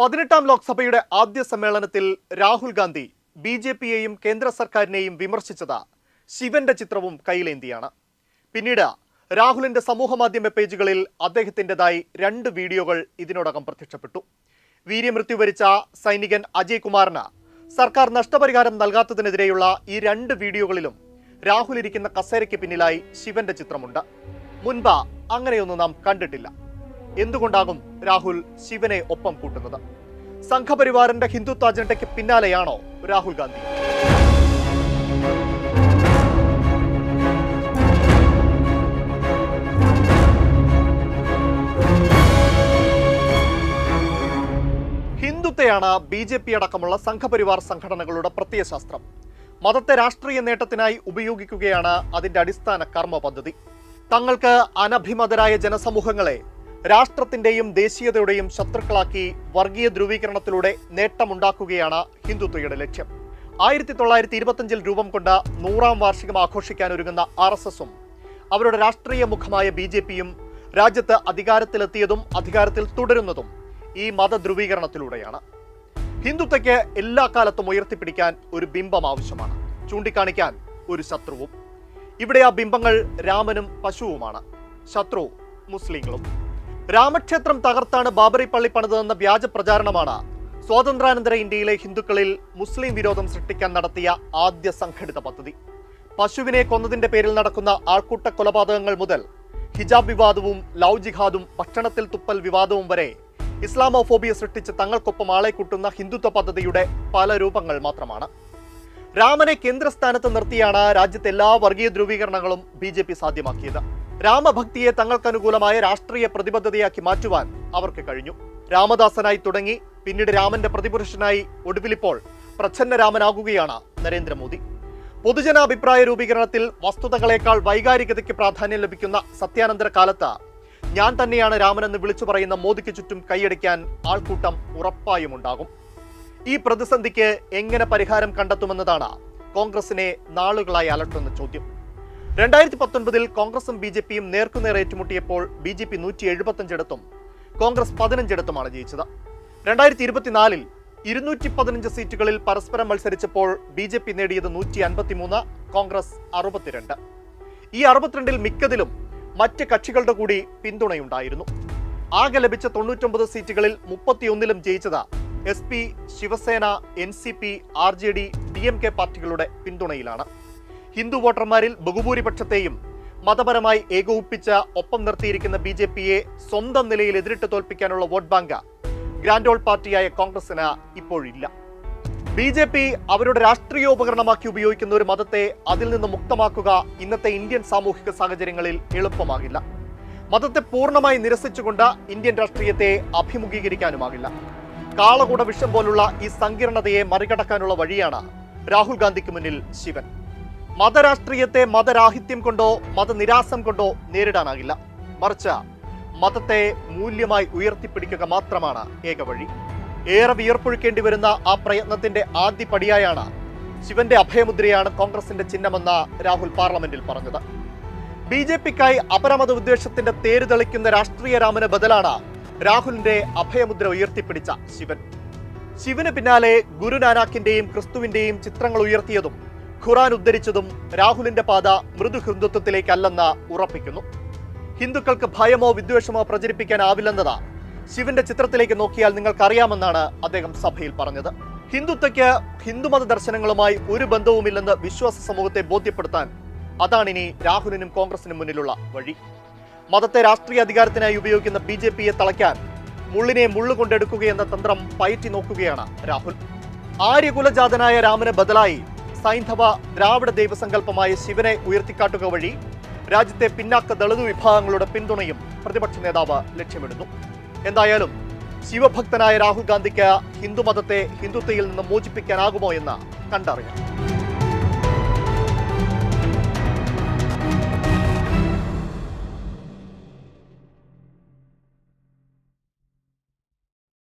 പതിനെട്ടാം ലോക്സഭയുടെ ആദ്യ സമ്മേളനത്തിൽ രാഹുൽ ഗാന്ധി ബി ജെ പിയെയും കേന്ദ്ര സർക്കാരിനെയും വിമർശിച്ചത് ശിവന്റെ ചിത്രവും കയ്യിലേന്തിയാണ്. പിന്നീട് രാഹുലിന്റെ സമൂഹമാധ്യമ പേജുകളിൽ അദ്ദേഹത്തിന്റെതായി രണ്ട് വീഡിയോകൾ ഇതിനോടകം പ്രത്യക്ഷപ്പെട്ടു. വീര്യമൃത്യു വരിച്ച സൈനികൻ അജയ് കുമാറിന് സർക്കാർ നഷ്ടപരിഹാരം നൽകാത്തതിനെതിരെയുള്ള ഈ രണ്ട് വീഡിയോകളിലും രാഹുൽ ഇരിക്കുന്ന കസേരയ്ക്ക് പിന്നിലായി ശിവന്റെ ചിത്രമുണ്ട്. മുൻപ് അങ്ങനെയൊന്നും നാം കണ്ടിട്ടില്ല. എന്തുകൊണ്ടാകും രാഹുൽ ശിവനെ ഒപ്പം കൂട്ടുന്നത്? സംഘപരിവാറിന്റെ ഹിന്ദുത്വ അജണ്ടയ്ക്ക് പിന്നാലെയാണോ രാഹുൽ ഗാന്ധി? ഹിന്ദുത്വയാണ് ബി ജെ പി അടക്കമുള്ള സംഘപരിവാർ സംഘടനകളുടെ പ്രത്യയശാസ്ത്രം. മതത്തെ രാഷ്ട്രീയ നേട്ടത്തിനായി ഉപയോഗിക്കുകയാണ് അതിന്റെ അടിസ്ഥാന കർമ്മ പദ്ധതി തങ്ങൾക്ക് അനഭിമതരായ ജനസമൂഹങ്ങളെ രാഷ്ട്രത്തിന്റെയും ദേശീയതയുടെയും ശത്രുക്കളാക്കി വർഗീയ ധ്രുവീകരണത്തിലൂടെ നേട്ടമുണ്ടാക്കുകയാണ് ഹിന്ദുത്വയുടെ ലക്ഷ്യം. ആയിരത്തി തൊള്ളായിരത്തി ഇരുപത്തഞ്ചിൽ രൂപം കൊണ്ട നൂറാം വാർഷികം ആഘോഷിക്കാൻ ഒരുങ്ങുന്ന ആർ എസ് എസും അവരുടെ രാഷ്ട്രീയ മുഖമായ ബി ജെ പിയും രാജ്യത്ത് അധികാരത്തിലെത്തിയതും അധികാരത്തിൽ തുടരുന്നതും ഈ മത മതധ്രുവീകരണത്തിലൂടെയാണ്. ഹിന്ദുത്വയ്ക്ക് എല്ലാ കാലത്തും ഉയർത്തിപ്പിടിക്കാൻ ഒരു ബിംബം ആവശ്യമാണ്. ചൂണ്ടിക്കാണിക്കാൻ ഒരു ശത്രുവും. ഇവിടെ ആ ബിംബങ്ങൾ രാമനും പശുവുമാണ്. ശത്രു മുസ്ലിങ്ങളും. രാമക്ഷേത്രം തകർത്താണ് ബാബറി പള്ളി പണിതതെന്ന വ്യാജ പ്രചാരണമാണ്. സ്വാതന്ത്ര്യാനന്തര ഇന്ത്യയിലെ ഹിന്ദുക്കളിൽ മുസ്ലിം വിരോധം സൃഷ്ടിക്കാൻ നടത്തിയ ആദ്യ സംഘടിത പദ്ധതി. പശുവിനെ കൊന്നതിന്റെ പേരിൽ നടക്കുന്ന ആൾക്കൂട്ട കൊലപാതകങ്ങൾ മുതൽ ഹിജാബ് വിവാദവും ലവ് ജിഹാദും ഭക്ഷണത്തിൽ തുപ്പൽ വിവാദവും വരെ ഇസ്ലാമോഫോബിയ സൃഷ്ടിച്ച് തങ്ങൾക്കൊപ്പം ആളെ കൂട്ടുന്ന ഹിന്ദുത്വ പദ്ധതിയുടെ പല രൂപങ്ങൾ മാത്രമാണ്. രാമനെ കേന്ദ്രസ്ഥാനത്ത് നിർത്തിയാണ് രാജ്യത്തെ എല്ലാ വർഗീയ ധ്രുവീകരണങ്ങളും ബി സാധ്യമാക്കിയത്. രാമഭക്തിയെ തങ്ങൾക്കനുകൂലമായ രാഷ്ട്രീയ പ്രതിബദ്ധതയാക്കി മാറ്റുവാൻ അവർക്ക് കഴിഞ്ഞു. രാമദാസനായി തുടങ്ങി പിന്നീട് രാമന്റെ പ്രതിപുരുഷനായി ഒടുവിലിപ്പോൾ പ്രച്ഛന്ന രാമനാകുകയാണ് നരേന്ദ്രമോദി. പൊതുജനാഭിപ്രായ രൂപീകരണത്തിൽ വസ്തുതകളേക്കാൾ വൈകാരികതയ്ക്ക് പ്രാധാന്യം ലഭിക്കുന്ന സത്യാനന്തര കാലത്ത് ഞാൻ തന്നെയാണ് രാമനെന്ന് വിളിച്ചു പറയുന്ന മോദിക്ക് ചുറ്റും കൈയടിക്കാൻ ആൾക്കൂട്ടം ഉറപ്പായും ഉണ്ടാകും ഈ പ്രതിസന്ധിക്ക് എങ്ങനെ പരിഹാരം കണ്ടെത്തുമെന്നതാണ് കോൺഗ്രസിനെ നാളുകളായി അലട്ടുന്ന ചോദ്യം. രണ്ടായിരത്തി പത്തൊൻപതിൽ കോൺഗ്രസും ബി ജെ പിയും നേർക്കുനേർ ഏറ്റുമുട്ടിയപ്പോൾ ബി ജെ പി നൂറ്റി എഴുപത്തഞ്ചിടത്തും കോൺഗ്രസ് പതിനഞ്ചിടത്തുമാണ് ജയിച്ചത്. രണ്ടായിരത്തി ഇരുപത്തിനാലിൽ ഇരുന്നൂറ്റി പതിനഞ്ച് സീറ്റുകളിൽ പരസ്പരം മത്സരിച്ചപ്പോൾ ബി ജെ പി നേടിയത് നൂറ്റി അൻപത്തിമൂന്ന് കോൺഗ്രസ് അറുപത്തിരണ്ട്. ഈ അറുപത്തിരണ്ടിൽ മിക്കതിലും മറ്റ് കക്ഷികളുടെ കൂടി പിന്തുണയുണ്ടായിരുന്നു. ആകെ ലഭിച്ച തൊണ്ണൂറ്റൊമ്പത് സീറ്റുകളിൽ മുപ്പത്തിയൊന്നിലും ജയിച്ചത് S P Shiv Sena N C P R J D D M K പാർട്ടികളുടെ പിന്തുണയിലാണ്. ഹിന്ദു വോട്ടർമാരിൽ ബഹുഭൂരിപക്ഷത്തെയും മതപരമായി ഏകോപിപ്പിച്ച ഒപ്പം നിർത്തിയിരിക്കുന്ന ബി ജെ പിയെ സ്വന്തം നിലയിൽ എതിരിട്ട് തോൽപ്പിക്കാനുള്ള വോട്ട് ബാങ്ക് ഗ്രാൻഡ് ഓൾ പാർട്ടിയായ കോൺഗ്രസിന് ഇപ്പോഴില്ല. ബി ജെ പി അവരുടെ രാഷ്ട്രീയോപകരണമാക്കി ഉപയോഗിക്കുന്ന ഒരു മതത്തെ അതിൽ നിന്ന് മുക്തമാക്കുക ഇന്നത്തെ ഇന്ത്യൻ സാമൂഹിക സാഹചര്യങ്ങളിൽ എളുപ്പമാകില്ല. മതത്തെ പൂർണമായി നിരസിച്ചുകൊണ്ട് ഇന്ത്യൻ രാഷ്ട്രീയത്തെ അഭിമുഖീകരിക്കാനുമാകില്ല. കാളകൂട വിഷം പോലുള്ള ഈ സങ്കീർണതയെ മറികടക്കാനുള്ള വഴിയാണ് രാഹുൽ ഗാന്ധിക്ക് മുന്നിൽ ശിവൻ. മതരാഷ്ട്രീയത്തെ മതരാഹിത്യം കൊണ്ടോ മതനിരാസം കൊണ്ടോ നേരിടാനാകില്ല. മറിച്ച് മതത്തെ മൂല്യമായി ഉയർത്തിപ്പിടിക്കുക മാത്രമാണ് ഏക വഴി. ഏറെ വിയർപ്പൊഴുക്കേണ്ടി വരുന്ന ആ പ്രയത്നത്തിന്റെ ആദ്യ പടിയായാണ് ശിവന്റെ അഭയമുദ്രയാണ് കോൺഗ്രസിന്റെ ചിഹ്നമെന്ന് രാഹുൽ പാർലമെന്റിൽ പറഞ്ഞത്. ബി ജെ പിക്കായി അപരമത ഉദ്ദേശത്തിന്റെ തേര് തെളിക്കുന്ന രാഷ്ട്രീയ രാമന് ബദലാണ് രാഹുലിന്റെ അഭയമുദ്ര ഉയർത്തിപ്പിടിച്ച ശിവൻ. ശിവന് പിന്നാലെ ഗുരുനാനാക്കിന്റെയും ക്രിസ്തുവിന്റെയും ചിത്രങ്ങൾ ഉയർത്തിയതും ഖുറാൻ ഉദ്ധരിച്ചതും രാഹുലിന്റെ പാത മൃദു ഹിന്ദുത്വത്തിലേക്കല്ലെന്ന് ഉറപ്പിക്കുന്നു. ഹിന്ദുക്കൾക്ക് ഭയമോ വിദ്വേഷമോ പ്രചരിപ്പിക്കാനാവില്ലെന്നതാ ശിവന്റെ ചിത്രത്തിലേക്ക് നോക്കിയാൽ നിങ്ങൾക്കറിയാമെന്നാണ് അദ്ദേഹം സഭയിൽ പറഞ്ഞത്. ഹിന്ദുത്വയ്ക്ക് ഹിന്ദുമത ദർശനങ്ങളുമായി ഒരു ബന്ധവുമില്ലെന്ന് വിശ്വാസ സമൂഹത്തെ ബോധ്യപ്പെടുത്താൻ അതാണിനി രാഹുലിനും കോൺഗ്രസിനും മുന്നിലുള്ള വഴി. മതത്തെ രാഷ്ട്രീയ അധികാരത്തിനായി ഉപയോഗിക്കുന്ന ബി ജെ പിയെ തളയ്ക്കാൻ മുള്ളിനെ മുള്ളുകൊണ്ടെടുക്കുകയെന്ന തന്ത്രം പയറ്റി നോക്കുകയാണ് രാഹുൽ. ആര്യകുലജാതനായ രാമന് ബദലായി സൈന്ധവ ദ്രാവിഡ ദൈവസങ്കല്പമായ ശിവനെ ഉയർത്തിക്കാട്ടുക വഴി രാജ്യത്തെ പിന്നാക്ക ദളിത് വിഭാഗങ്ങളുടെ പിന്തുണയും പ്രതിപക്ഷ നേതാവ് ലക്ഷ്യമിടുന്നു. എന്തായാലും ശിവഭക്തനായ രാഹുൽ ഗാന്ധിക്ക് ഹിന്ദുമതത്തെ ഹിന്ദുത്വയിൽ നിന്ന് മോചിപ്പിക്കാനാകുമോ എന്ന് കണ്ടറിയാം